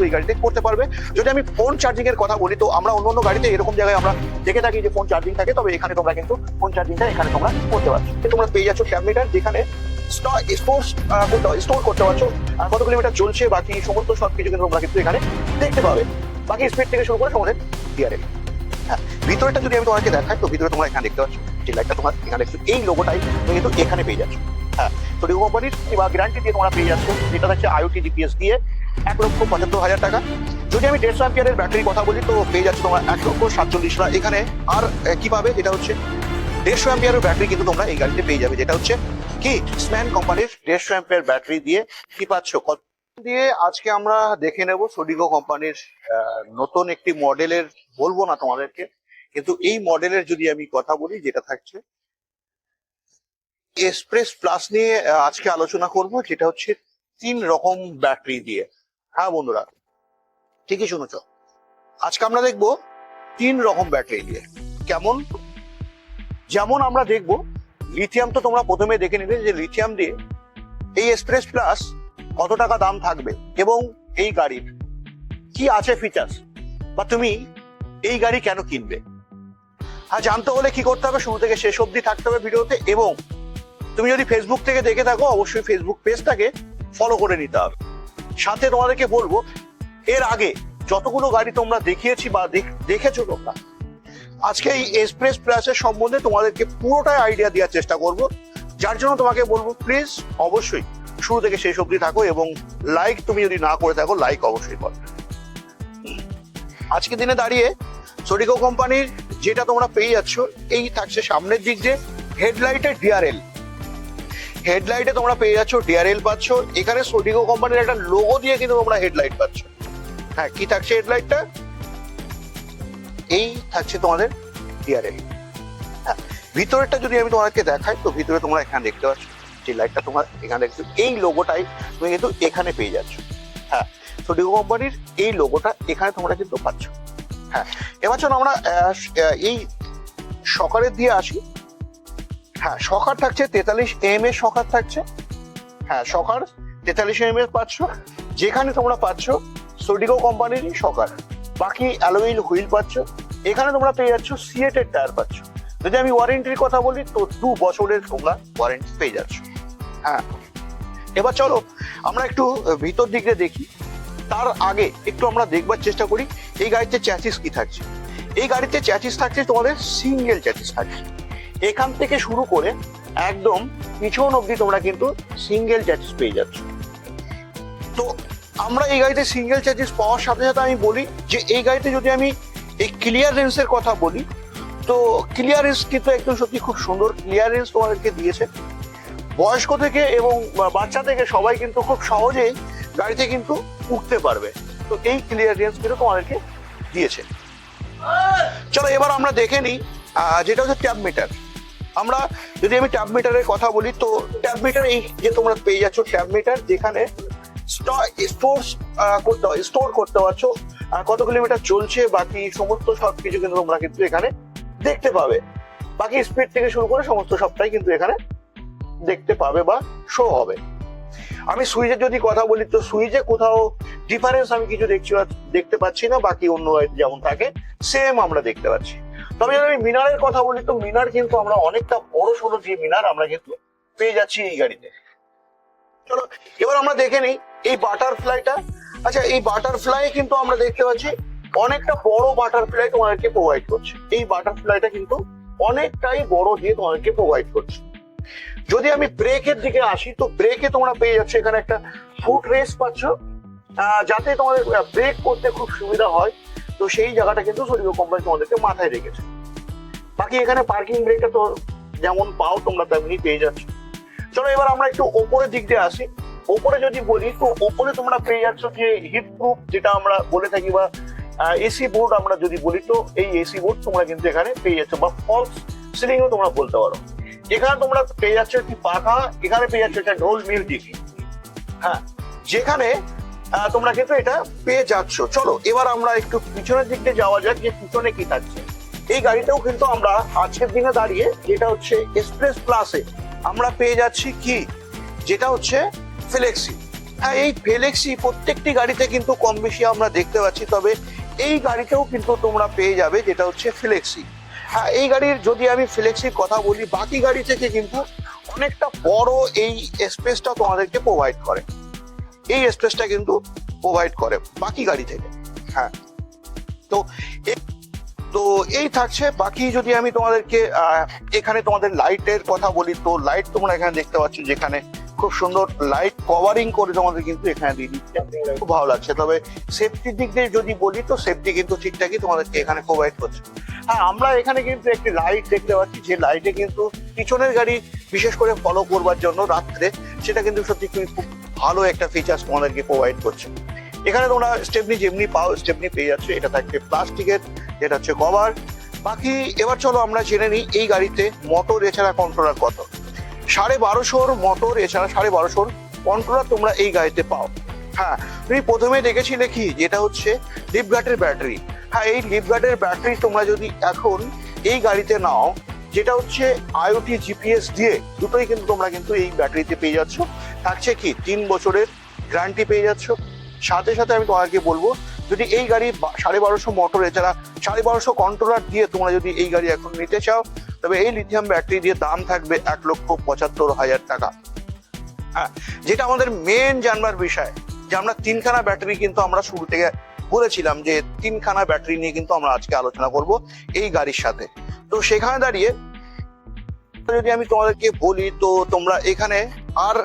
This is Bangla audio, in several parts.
কিন্তু এই গাড়িতে করতে পারবে। যদি আমি ফোন চার্জিং এর কথা বলি, তো আমরা অন্য অন্য গাড়িতে এরকম জায়গায় আমরা দেখে থাকি যে ফোন চার্জিং থাকে, তবে এখানে তোমরা কিন্তু ফোন চার্জিংটা এখানে তোমরা করতে পারছ। তোমরা পেয়ে যাচ্ছ ট্যাব মিটার যেখানে স্টোর করতে পারছ, আর কত কিলোমিটার চলছে, বাকি সমস্ত সব কিছু কিন্তু তোমরা কিন্তু এখানে দেখতে পাবে। বাকি স্পিড থেকে শুরু করে তোমাদের ডিআরএল হ্যাঁ ভিতরেটা যদি আমি তোমাকে দেখাই, তো ভিতরে তোমরা এখানে দেখতে পাচ্ছ যে লাইটটা তোমার এখানে দেখছ এই লোগোটাই তুমি কিন্তু এখানে পেয়ে যাচ্ছ। হ্যাঁ তো রিও কোম্পানির বা গ্যারান্টি দিয়ে তোমরা পেয়ে যাচ্ছ, যেটা থাকছে আইওটি জিপিএস দিয়ে। এক লক্ষ পঁচাত্তর হাজার টাকা। যদি আমি দেড়শো অ্যাম্পিয়ারের ব্যাটারির কথা বলি, তো পেয়ে যাচ্ছে তোমার এক লক্ষ সাতচল্লিশ টাকা এখানে আর কি পাবে? এটা হচ্ছে দেড়শো অ্যাম্পিয়ারের ব্যাটারি কিন্তু তোমরা এই গাড়িতে পেয়ে যাবে। যেটা হচ্ছে কি? স্ম্যান কোম্পানির দেড়শো অ্যাম্পিয়ার ব্যাটারি দিয়ে কি পাচ্ছ? দিয়ে আজকে আমরা দেখে নেব সোডিগো কোম্পানির নতুন একটি মডেলের, বলব না তোমাদেরকে, কিন্তু এই মডেলের যদি আমি কথা বলি, যেটা থাকছে এক্সপ্রেস প্লাস নিয়ে আজকে আলোচনা করব যেটা হচ্ছে তিন রকম ব্যাটারি দিয়ে। হ্যাঁ বন্ধুরা। ঠিকই শুনেছ। আজকে আমরা দেখব তিন রকম ব্যাটারি দিয়ে কেমন? যেমন আমরা দেখব লিথিয়াম তো তোমরা প্রথমে দেখে নিবে যে লিথিয়াম দিয়ে এই এক্সপ্রেস প্লাস কত টাকা দাম থাকবে এবং এই গাড়ির কি আছে ফিচার্স বা তুমি এই গাড়ি কেন কিনবে? হ্যাঁ জানতে হলে কি করতে হবে? শুরু থেকে শেষ অবধি থাকতে হবে ভিডিওতে এবং তুমি যদি ফেসবুক থেকে দেখে থাকো, অবশ্যই ফেসবুক পেজটাকে ফলো করে নিতে হবে। সাথে তোমাদেরকে বলব, এর আগে যতগুলো গাড়ি তোমরা দেখিয়েছি বা দেখ- দেখেছ তোমরা, আজকে এই এক্সপ্রেস প্লাসের সম্বন্ধে তোমাদেরকে পুরোটাই আইডিয়া দেওয়ার চেষ্টা করব। যার জন্য তোমাকে বলব প্লিজ অবশ্যই শুরু থেকে শেষ অবধি থাকো এবং লাইক তুমি যদি না করে থাকো লাইক অবশ্যই করো। আজকে দিনে দাঁড়িয়ে সোডিকো কোম্পানির যেটা তোমরা পেয়ে যাচ্ছ, এই থাকছে সামনের দিক যে হেডলাইটের ডিআরএল হেডলাইটে তোমরা পেয়ে যাচ্ছ ডিআরএল পাচ্ছ। এখানে সোডিকো কোম্পানির একটা লোগো দিয়ে কিন্তু তোমরা হেডলাইট পাচ্ছ। হ্যাঁ কি থাকছে হেডলাইটটা? এই থাকছে তোমাদের ডিআরএল ভিতরেরটা যদি আমি তোমাদেরকে দেখাই, তো ভিতরে তোমরা এখানে দেখতে পাচ্ছ, যে লাইটটা তোমার এখানে দেখছ, এই লোগোটাই তুমি কিন্তু এখানে পেয়ে যাচ্ছ। হ্যাঁ সোডিকো কোম্পানির এই লোগোটা এখানে তোমরা কিন্তু পাচ্ছ। হ্যাঁ এবার চলো আমরা এই সকালের দিয়ে আসি। হ্যাঁ সকার থাকছে তেতাল্লিশ এম এর সকার থাকছে। হ্যাঁ সকার তেতাল্লিশ এম এর পাচ্ছ যেখানে তোমরা পাচ্ছ সোডিকো কোম্পানিরই সকার। বাকি অ্যালোইল হুইল পাচ্ছ। এখানে তোমরা পেয়ে যাচ্ছ সিয়েটের টায়ার পাচ্ছ। যদি আমি ওয়ারেন্টির কথা বলি, তো দু বছরের তোমরা ওয়ারেন্টি পেয়ে যাচ্ছ। হ্যাঁ এবার চলো আমরা একটু ভিতর দিকে দেখি। তার আগে একটু আমরা দেখবার চেষ্টা করি, এই গাড়িতে চ্যাচিস কি থাকছে? এই গাড়িতে চ্যাচিস থাকছে তোমাদের সিঙ্গেল চ্যাচিস থাকছে। এখান থেকে শুরু করে একদম পিছন অবধি তোমরা কিন্তু সিঙ্গেল চ্যাচিস পেয়ে যাচ্ছ। তো আমরা এই গাড়িতে সিঙ্গেল চ্যাচিস পাওয়ার সাথে সাথে আমি বলি যে এই গাড়িতে যদি আমি এই ক্লিয়ারেন্সের কথা বলি, তো ক্লিয়ারেন্স কিন্তু একদম সত্যি খুব সুন্দর। ক্লিয়ারেন্স তোমাদেরকে দিয়েছে। বয়স্ক থেকে এবং বাচ্চা থেকে সবাই কিন্তু খুব সহজেই গাড়িতে কিন্তু উঠতে পারবে। তো এই ক্লিয়ারেন্স কিন্তু তোমাদেরকে দিয়েছে। চলো এবার আমরা দেখে নিই যেটা হচ্ছে ট্যাব মিটার। আমরা যদি আমি ট্যাব মিটারের কথা বলি, তো ট্যাব মিটার এই যে তোমরা পেয়ে যাচ্ছ ট্যাব মিটার, যেখানে স্টোর করতে হয়, স্টোর করতে পারছ, আর কত কিলোমিটার চলছে, বাকি সমস্ত সব কিছু কিন্তু তোমরা কিন্তু এখানে দেখতে পাবে। বাকি স্পিড থেকে শুরু করে সমস্ত সবটাই কিন্তু এখানে দেখতে পাবে বা শো হবে। আমি সুইচের যদি কথা বলি, তো সুইচে কোথাও ডিফারেন্স আমি কিছু দেখছি দেখতে পাচ্ছি না, বাকি অন্য যেমন থাকে সেম আমরা দেখতে পাচ্ছি। তবে যদি আমি মিনারের কথা বলি তো, মিনার কিন্তু আমরা অনেকটা বড় সড়ো যে মিনার আমরা কিন্তু পেয়ে যাচ্ছি এই গাড়িতে। চলো, এবার আমরা দেখে নিই এই বাটারফ্লাইটা। আচ্ছা এই বাটারফ্লাই কিন্তু আমরা দেখতে পাচ্ছি অনেকটা বড় বাটারফ্লাই তোমাদেরকে প্রোভাইড করছে। এই বাটারফ্লাইটা কিন্তু অনেকটাই বড় দিয়ে তোমাদেরকে প্রোভাইড করছে। যদি আমি ব্রেকের দিকে আসি, তো ব্রেকে তোমরা পেয়ে যাচ্ছ এখানে একটা ফুট রেস পাচ্ছ। যাতে তোমাদের ব্রেক করতে খুব সুবিধা হয়। তো সেই জায়গাটা কিন্তু সোডিও কোম্পানি তোমাদেরকে মাথায় রেখেছে। বাকি এখানে পার্কিং ব্রেকটা তো যেমন পাও তোমরা তেমনি পেয়ে যাচ্ছ। চলো এবার আমরা একটু ওপরের দিক দিয়ে আসি। ওপরে যদি বলি, তো ওপরে তোমরা পেয়ে যাচ্ছ যে হিট প্রুফ যেটা আমরা বলে থাকি বা এসি বোর্ড আমরা যদি বলি, তো এই এসি বোর্ড তোমরা কিন্তু এখানে পেয়ে যাচ্ছ বা ফলস সিলিংও তোমরা বলতে পারো। এখানে তোমরা পেয়ে যাচ্ছ একটি পাখা, এখানে পেয়ে যাচ্ছ একটা ঢোল মিউজিক হ্যাঁ যেখানে তোমরা কিন্তু এটা পেয়ে যাচ্ছ। চলো, এবার আমরা একটু পিছনের দিক দিয়ে যাওয়া যাক, যে পিছনে কি থাকছে। এই গাড়িটাও কিন্তু আমরা আজকের দিনে দাঁড়িয়ে, যেটা হচ্ছে এক্সপ্রেস প্লাসে আমরা পেয়ে যাচ্ছি কি? যেটা হচ্ছে ফ্লেক্সি হ্যাঁ এই ফেলেক্সি প্রত্যেকটি গাড়িতে কিন্তু কম বেশি আমরা দেখতে পাচ্ছি, তবে এই গাড়িতেও কিন্তু তোমরা পেয়ে যাবে, যেটা হচ্ছে ফ্লেক্সি হ্যাঁ এই গাড়ির যদি আমি ফ্লেক্সির কথা বলি, বাকি গাড়ি থেকে কিন্তু অনেকটা বড় এই স্পেসটা তোমাদেরকে প্রোভাইড করে। এই স্পেসটা কিন্তু প্রোভাইড করে বাকি গাড়ি থেকে। হ্যাঁ। তো তো এই থাকছে। বাকি যদি আমি তোমাদেরকে এখানে তোমাদের লাইটের কথা বলি, তো লাইট তোমরা এখানে দেখতে পাচ্ছ যেখানে খুব সুন্দর লাইট কভারিং করে তোমাদের কিন্তু এখানে দিয়ে দিচ্ছে। খুব ভালো লাগছে। তবে সেফটির দিক দিয়ে যদি বলি, তো সেফটি কিন্তু ঠিকঠাকই তোমাদেরকে এখানে প্রোভাইড করছে। হ্যাঁ আমরা এখানে কিন্তু একটি লাইট দেখতে পাচ্ছি, যে লাইটে কিন্তু পিছনের গাড়ি বিশেষ করে ফলো করবার জন্য রাত্রে, সেটা কিন্তু সত্যি খুব ভালো একটা ফিচার্স তোমাদেরকে প্রোভাইড করছে। এখানে তোমরা স্টেপনি যেমনি পাও স্টেপনি পেয়ে যাচ্ছে। এটা থাকছে প্লাস্টিকের, যেটা হচ্ছে কভার বাকি, এবার চলো আমরা জেনে নিই এই গাড়িতে মোটর এছাড়া কন্ট্রোলার কত। সাড়ে বারোশোর মোটর এছাড়া সাড়ে বারোশোর কন্ট্রোলার তোমরা এই গাড়িতে পাও। হ্যাঁ তুমি প্রথমে দেখেছিলে কি? যেটা হচ্ছে লিপগার্ডের ব্যাটারি হ্যাঁ এই লিপগার্ডের ব্যাটারি তোমরা যদি এখন এই গাড়িতে নাও, যেটা হচ্ছে আইওটি জিপিএস দিয়ে, দুটোই কিন্তু তোমরা কিন্তু এই ব্যাটারিতে পেয়ে যাচ্ছ। থাকছে কি? তিন বছরের গ্যারান্টি পেয়ে যাচ্ছ। সাথে সাথে আমি তোমাকে বলব, যদি এই গাড়ি সাড়ে বারোশো মোটর এছাড়া সাড়ে বারোশো কন্ট্রোলার দিয়ে তোমরা যদি এই গাড়ি এখন নিতে চাও, তবে এই লিথিয়াম ব্যাটারি দিয়ে দাম থাকবে এক লক্ষ পঁচাত্তর হাজার টাকা। হ্যাঁ যেটা আমাদের মেন জানবার বিষয়, যে আমরা তিনখানা ব্যাটারি কিন্তু আমরা শুরু থেকে বলেছিলাম যে তিনখানা ব্যাটারি নিয়ে কিন্তু আমরা আজকে আলোচনা করব এই গাড়ির সাথে। তো সেখানে দাঁড়িয়ে যদি আমি তোমাদেরকে বলি, তো তোমরা এখানে আর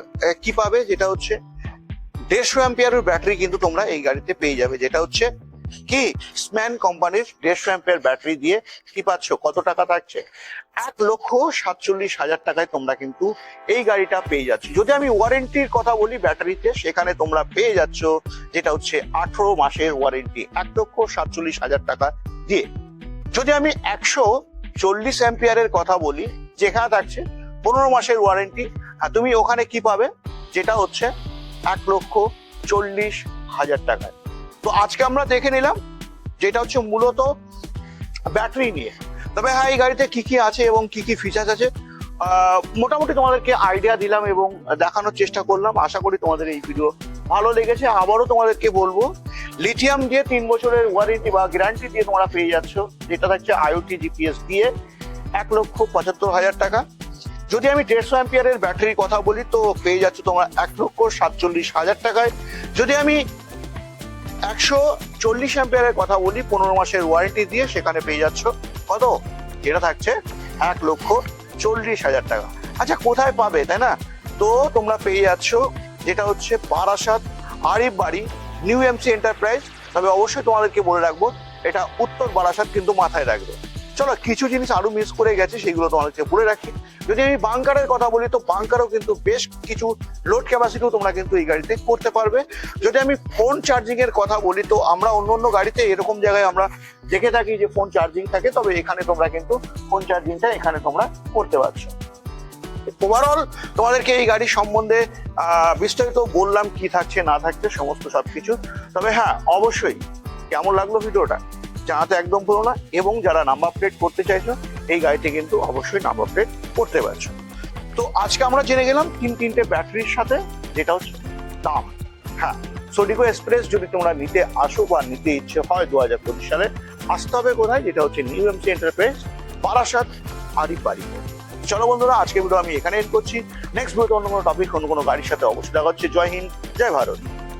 কি পাবে? যেটা হচ্ছে, দেড়শো অ্যাম্পিয়ারের ব্যাটারি কিন্তু তোমরা এই গাড়িতে পেয়ে যাবে। যেটা হচ্ছে কি? স্ম্যান কোম্পানির দেড়শো অ্যাম্পিয়ার ব্যাটারি দিয়ে কি পাচ্ছ? কত টাকা থাকছে? এক লক্ষ সাতচল্লিশ হাজার টাকায় তোমরা কিন্তু এই গাড়িটা পেয়ে যাচ্ছ। যদি আমি ওয়ারেন্টির কথা বলি ব্যাটারিতে, সেখানে তোমরা পেয়ে যাচ্ছ যেটা হচ্ছে আঠারো মাসের ওয়ারেন্টি। এক লক্ষ সাতচল্লিশ হাজার টাকা দিয়ে। যদি আমি একশো চল্লিশ অ্যাম্পিয়ারের কথা বলি, যেখানে থাকছে পনেরো মাসের ওয়ারেন্টি আর তুমি ওখানে কি পাবে? যেটা হচ্ছে এক লক্ষ চল্লিশ হাজার টাকায়। তো আজকে আমরা দেখে নিলাম যেটা হচ্ছে মূলত ব্যাটারি নিয়ে। তবে হ্যাঁ এই গাড়িতে কি কি আছে এবং কি কি ফিচার্স আছে? মোটামুটি তোমাদেরকে আইডিয়া দিলাম এবং দেখানোর চেষ্টা করলাম। আশা করি তোমাদের এই ভিডিও ভালো লেগেছে। আবারও তোমাদেরকে বলব লিথিয়াম দিয়ে তিন বছরের ওয়ারেন্টি বা গ্যারান্টি দিয়ে তোমরা পেয়ে যাচ্ছ, যেটা থাকছে আইওটি জিপিএস দিয়ে এক লক্ষ পঁচাত্তর হাজার টাকা। যদি আমি দেড়শো অ্যাম্পিয়ারের ব্যাটারির কথা বলি, তো পেয়ে যাচ্ছ তোমরা এক লক্ষ সাতচল্লিশ হাজার টাকায়। যদি আমি একশো চল্লিশ অ্যাম্পিয়ারের কথা বলি, পনেরো মাসের ওয়ারেন্টি দিয়ে সেখানে পেয়ে যাচ্ছ কত? যেটা থাকছে এক লক্ষ চল্লিশ হাজার টাকা। আচ্ছা কোথায় পাবে, তাই না? তো তোমরা পেয়ে যাচ্ছ যেটা হচ্ছে বারাসাত আরিফ বাড়ি নিউ এমসি এন্টারপ্রাইজ। তবে অবশ্যই তোমাদেরকে বলে রাখব, এটা উত্তর বারাসাত কিন্তু মাথায় রাখবে। চলো, কিছু জিনিস আরও মিস করে গেছে, সেগুলো তোমাদেরকে বলে রাখি। যদি আমি বাংকারের কথা বলি, তো বাংকারও কিন্তু বেশ কিছু লোড ক্যাপাসিটিও তোমরা কিন্তু এই গাড়িতে করতে পারবে। যদি আমি ফোন চার্জিং এর কথা বলি, তো আমরা অন্য অন্য গাড়িতে এরকম জায়গায় আমরা দেখে থাকি যে ফোন চার্জিং থাকে, তবে এখানে তোমরা কিন্তু ফোন চার্জিংটা এখানে তোমরা করতে পারছ। ওভারঅল তোমাদেরকে এই গাড়ি সম্বন্ধে বিস্তারিত বললাম, কি থাকছে, না থাকছে, সমস্ত সবকিছু। তবে হ্যাঁ অবশ্যই, কেমন লাগল ভিডিওটা? জানাতে একদম ভুলো না এবং যারা নাম্বার প্লেট করতে চাইছো, এই গাড়িতে কিন্তু অবশ্যই নাম্বার প্লেট করতে পারছ। তো আজকে আমরা জেনে গেলাম তিন তিনটে ব্যাটারির সাথে, যেটা হচ্ছে দাম। হ্যাঁ সোডিকো এক্সপ্রেস যদি তোমরা নিতে আসো বা নিতে ইচ্ছে হয় দু হাজার পঁচিশ সালে, আসতে হবে কোথায়? যেটা হচ্ছে new MC enterprise Barasat Arif বাড়ি চলো বন্ধুরা আজকে ভিডিও আমি এখানে এন্ড করছি। নেক্সট ভিডিওতে অন্য কোনো টপিক অন্য কোনো গাড়ির সাথে অবশ্যই দেখা হচ্ছে। জয় হিন্দ, জয় ভারত।